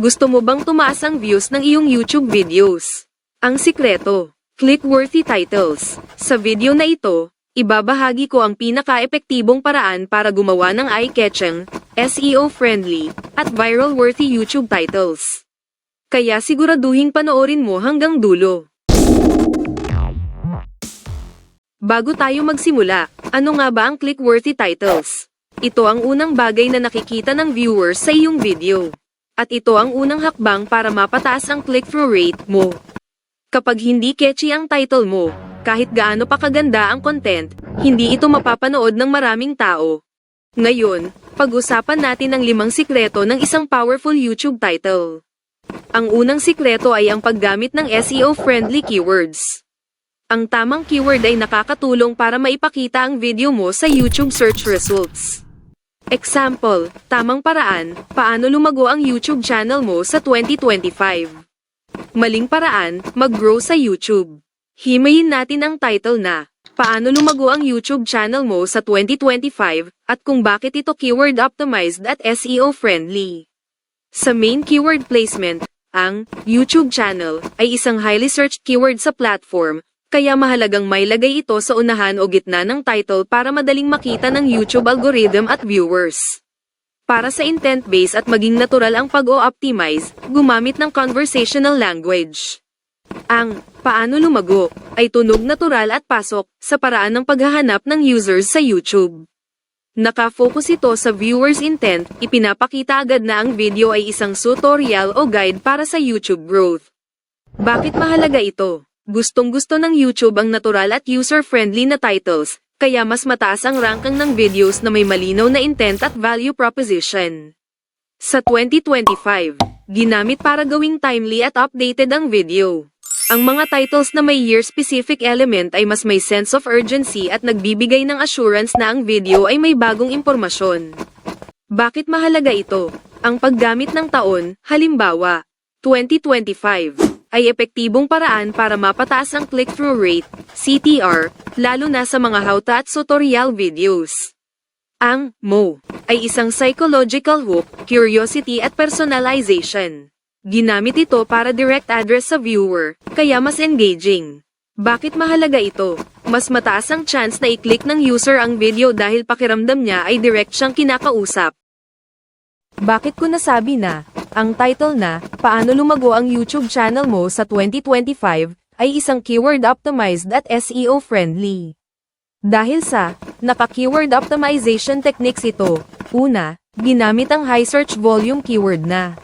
Gusto mo bang tumaas ang views ng iyong YouTube videos? Ang sikreto, click-worthy titles. Sa video na ito, ibabahagi ko ang pinaka-epektibong paraan para gumawa ng eye-catching, SEO-friendly, at viral-worthy YouTube titles. Kaya siguraduhin panoorin mo hanggang dulo. Bago tayo magsimula, ano nga ba ang click-worthy titles? Ito ang unang bagay na nakikita ng viewers sa iyong video. At ito ang unang hakbang para mapataas ang click-through rate mo. Kapag hindi catchy ang title mo, kahit gaano pa kaganda ang content, hindi ito mapapanood ng maraming tao. Ngayon, pag-usapan natin ang limang sikreto ng isang powerful YouTube title. Ang unang sikreto ay ang paggamit ng SEO-friendly keywords. Ang tamang keyword ay nakakatulong para maipakita ang video mo sa YouTube search results. Example, tamang paraan, paano lumago ang YouTube channel mo sa 2025. Maling paraan, mag-grow sa YouTube. Himayin natin ang title na, paano lumago ang YouTube channel mo sa 2025, at kung bakit ito keyword optimized at SEO friendly. Sa main keyword placement, ang YouTube channel ay isang highly searched keyword sa platform, kaya mahalagang may lagay ito sa unahan o gitna ng title para madaling makita ng YouTube algorithm at viewers. Para sa intent-based at maging natural ang pag-o-optimize, gumamit ng conversational language. Ang paano lumago ay tunog natural at pasok sa paraan ng paghahanap ng users sa YouTube. Nakafocus ito sa viewer's intent, ipinapakita agad na ang video ay isang tutorial o guide para sa YouTube growth. Bakit mahalaga ito? Gustong gusto ng YouTube ang natural at user-friendly na titles, kaya mas mataas ang ranking ng videos na may malinaw na intent at value proposition. Sa 2025, ginamit para gawing timely at updated ang video. Ang mga titles na may year-specific element ay mas may sense of urgency at nagbibigay ng assurance na ang video ay may bagong impormasyon. Bakit mahalaga ito? Ang paggamit ng taon, halimbawa, 2025, ay epektibong paraan para mapataas ang click-through rate, CTR, lalo na sa mga hauta at tutorial videos. Ang MO ay isang psychological hook, curiosity at personalization. Ginamit ito para direct address sa viewer, kaya mas engaging. Bakit mahalaga ito? Mas mataas ang chance na i-click ng user ang video dahil pakiramdam niya ay direct siyang kinakausap. Bakit ko nasabi na, ang title na, Paano Lumago ang YouTube channel mo sa 2025, ay isang keyword optimized at SEO friendly. Dahil sa, naka-keyword optimization techniques ito, una, ginamit ang high search volume keyword na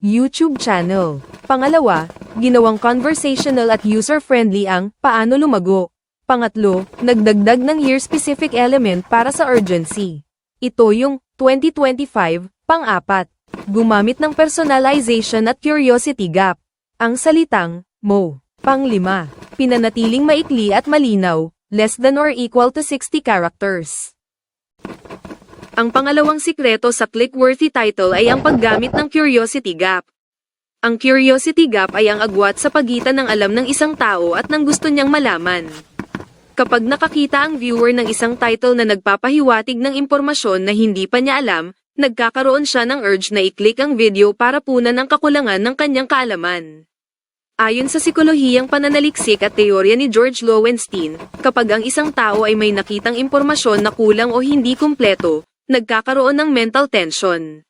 YouTube channel. Pangalawa, ginawang conversational at user-friendly ang Paano Lumago. Pangatlo, nagdagdag ng year-specific element para sa urgency. Ito yung 2025, pang-apat. Gumamit ng personalization at curiosity gap. Ang salitang, mo. Pang-lima, pinanatiling maikli at malinaw, less than or equal to 60 characters. Ang pangalawang sikreto sa click-worthy title ay ang paggamit ng curiosity gap. Ang curiosity gap ay ang agwat sa pagitan ng alam ng isang tao at ng gusto niyang malaman. Kapag nakakita ang viewer ng isang title na nagpapahiwatig ng impormasyon na hindi pa niya alam, nagkakaroon siya ng urge na i-click ang video para punan ang kakulangan ng kanyang kaalaman. Ayon sa psikolohiyang pananaliksik at teorya ni George Lowenstein, kapag ang isang tao ay may nakitang impormasyon na kulang o hindi kumpleto, nagkakaroon ng mental tension.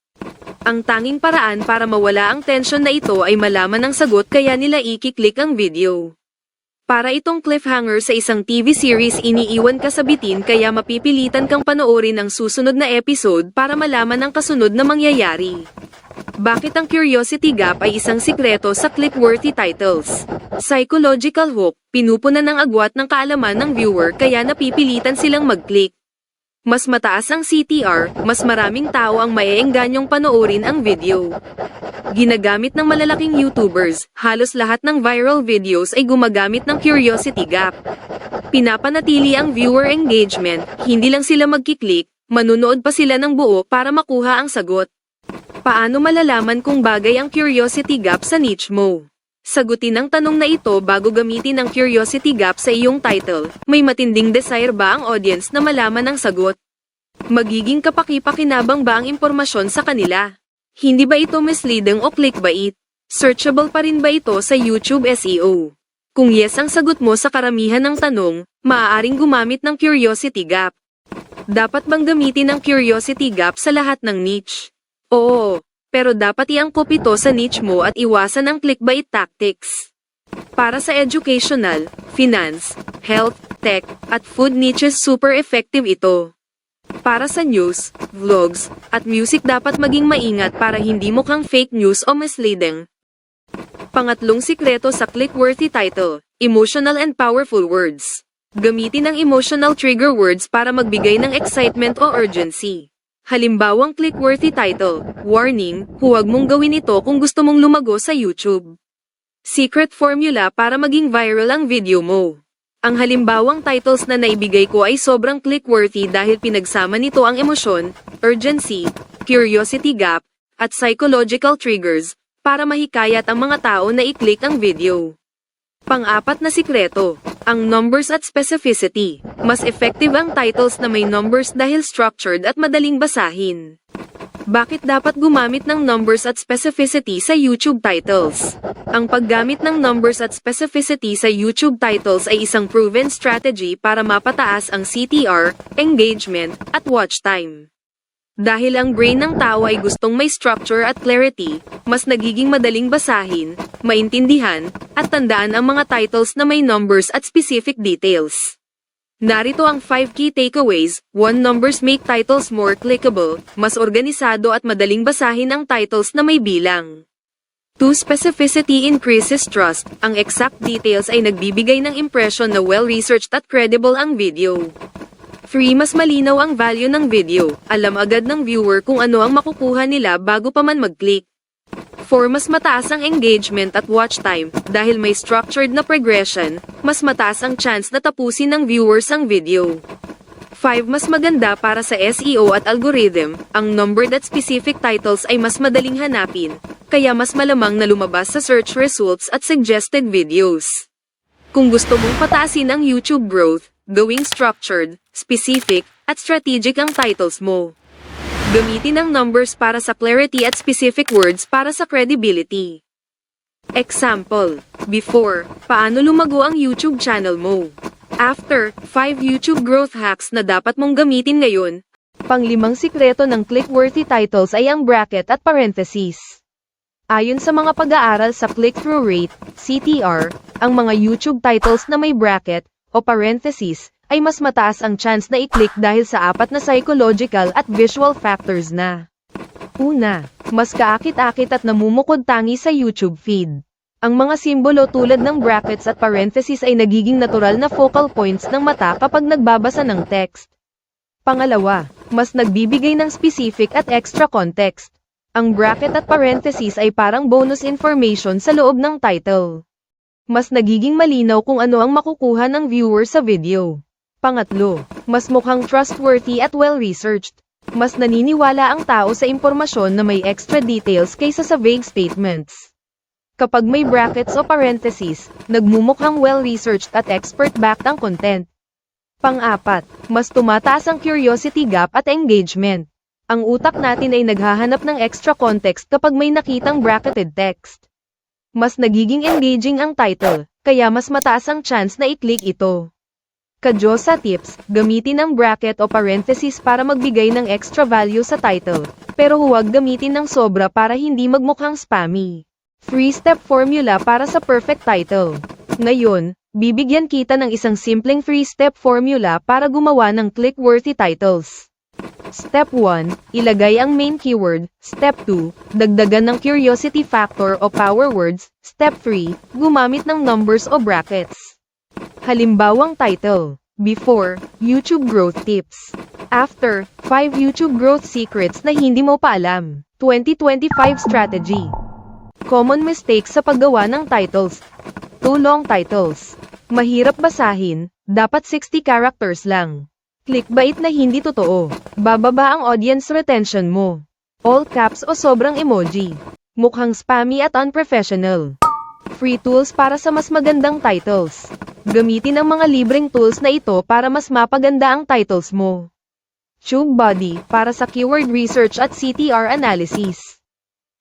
Ang tanging paraan para mawala ang tension na ito ay malaman ang sagot kaya nila i-click ang video. Para itong cliffhanger sa isang TV series iniiwan ka sa bitin kaya mapipilitan kang panoorin ang susunod na episode para malaman ang kasunod na mangyayari. Bakit ang curiosity gap ay isang sikreto sa click-worthy titles? Psychological hook, pinupunan ng agwat ng kaalaman ng viewer kaya napipilitan silang mag-click. Mas mataas ang CTR, mas maraming tao ang maeenganyong panoorin ang video. Ginagamit ng malalaking YouTubers, halos lahat ng viral videos ay gumagamit ng curiosity gap. Pinapanatili ang viewer engagement, hindi lang sila magkiklik, manunood pa sila ng buo para makuha ang sagot. Paano malalaman kung bagay ang curiosity gap sa niche mo? Sagutin ang tanong na ito bago gamitin ang curiosity gap sa iyong title. May matinding desire ba ang audience na malaman ang sagot? Magiging kapaki-pakinabang ba ang impormasyon sa kanila? Hindi ba ito misleading o clickbait? Searchable pa rin ba ito sa YouTube SEO? Kung yes ang sagot mo sa karamihan ng tanong, maaaring gumamit ng Curiosity Gap. Dapat bang gamitin ang Curiosity Gap sa lahat ng niche? Oo, pero dapat iangkop ito sa niche mo at iwasan ang clickbait tactics. Para sa educational, finance, health, tech, at food niches super effective ito. Para sa news, vlogs, at music dapat maging maingat para hindi mukhang fake news o misleading. Pangatlong sikreto sa click-worthy title, emotional and powerful words. Gamitin ang emotional trigger words para magbigay ng excitement o urgency. Halimbawang click-worthy title, warning, huwag mong gawin ito kung gusto mong lumago sa YouTube. Secret formula para maging viral ang video mo. Ang halimbawang titles na naibigay ko ay sobrang click-worthy dahil pinagsama nito ang emosyon, urgency, curiosity gap, at psychological triggers, para mahikayat ang mga tao na i-click ang video. Pang-apat na sikreto, ang numbers at specificity. Mas effective ang titles na may numbers dahil structured at madaling basahin. Bakit dapat gumamit ng numbers at specificity sa YouTube titles? Ang paggamit ng numbers at specificity sa YouTube titles ay isang proven strategy para mapataas ang CTR, engagement, at watch time. Dahil ang brain ng tao ay gustong may structure at clarity, mas nagiging madaling basahin, maintindihan, at tandaan ang mga titles na may numbers at specific details. Narito ang 5 key takeaways, 1 numbers make titles more clickable, mas organisado at madaling basahin ang titles na may bilang. 2 specificity increases trust, ang exact details ay nagbibigay ng impression na well-researched at credible ang video. 3 mas malinaw ang value ng video, alam agad ng viewer kung ano ang makukuha nila bago pa man mag-click. 4 mas mataas ang engagement at watch time, dahil may structured na progression, mas mataas ang chance na tapusin ng viewers ang video. 5 mas maganda para sa SEO at algorithm, ang numbered at specific titles ay mas madaling hanapin, kaya mas malamang na lumabas sa search results at suggested videos. Kung gusto mong pataasin ang YouTube growth, gawing structured, specific, at strategic ang titles mo. Gamitin ang numbers para sa clarity at specific words para sa credibility. Example, before, paano lumago ang YouTube channel mo? After, 5 YouTube growth hacks na dapat mong gamitin ngayon. Panglimang sikreto ng click-worthy titles ay ang bracket at parentheses. Ayon sa mga pag-aaral sa click-through rate, CTR, ang mga YouTube titles na may bracket o parentheses ay mas mataas ang chance na i-click dahil sa apat na psychological at visual factors na. Una, mas kaakit-akit at namumukod tangi sa YouTube feed. Ang mga simbolo tulad ng brackets at parentheses ay nagiging natural na focal points ng mata kapag nagbabasa ng text. Pangalawa, mas nagbibigay ng specific at extra context. Ang bracket at parentheses ay parang bonus information sa loob ng title. Mas nagiging malinaw kung ano ang makukuha ng viewer sa video. Pangatlo, mas mukhang trustworthy at well-researched. Mas naniniwala ang tao sa impormasyon na may extra details kaysa sa vague statements. Kapag may brackets o parentheses, nagmumukhang well-researched at expert-backed ang content. Pang-apat, mas tumataas ang curiosity gap at engagement. Ang utak natin ay naghahanap ng extra context kapag may nakitang bracketed text. Mas nagiging engaging ang title, kaya mas mataas ang chance na i-click ito. Kadyosa tips, gamitin ang bracket o parentheses para magbigay ng extra value sa title, pero huwag gamitin ng sobra para hindi magmukhang spammy. 3-step formula para sa perfect title. Ngayon, bibigyan kita ng isang simpleng 3-step formula para gumawa ng click-worthy titles. Step 1, ilagay ang main keyword. Step 2, dagdagan ng curiosity factor o power words. Step 3, gumamit ng numbers o brackets. Halimbawang title. Before, YouTube Growth Tips. After, 5 YouTube Growth Secrets na hindi mo pa alam. 2025 Strategy. Common mistakes sa paggawa ng titles. Too long titles. Mahirap basahin, dapat 60 characters lang. Clickbait na hindi totoo. Bababa ang audience retention mo. All caps o sobrang emoji. Mukhang spammy at unprofessional. Free tools para sa mas magandang titles. Gamitin ang mga libreng tools na ito para mas mapaganda ang titles mo. TubeBuddy para sa keyword research at CTR analysis.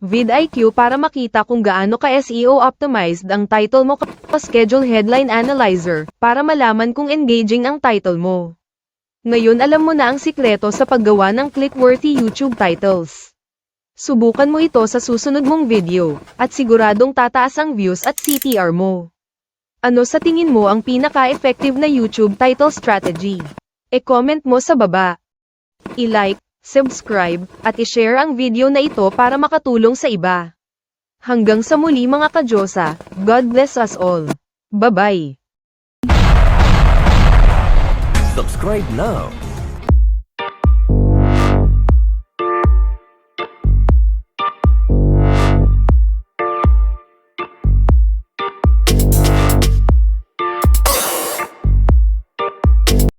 vidIQ para makita kung gaano ka SEO optimized ang title mo schedule headline analyzer para malaman kung engaging ang title mo. Ngayon alam mo na ang sikreto sa paggawa ng click-worthy YouTube titles. Subukan mo ito sa susunod mong video, at siguradong tataas ang views at CTR mo. Ano sa tingin mo ang pinaka-effective na YouTube title strategy? E-comment mo sa baba. I-like, subscribe, at i-share ang video na ito para makatulong sa iba. Hanggang sa muli mga kadyosa, God bless us all. Bye-bye. Subscribe now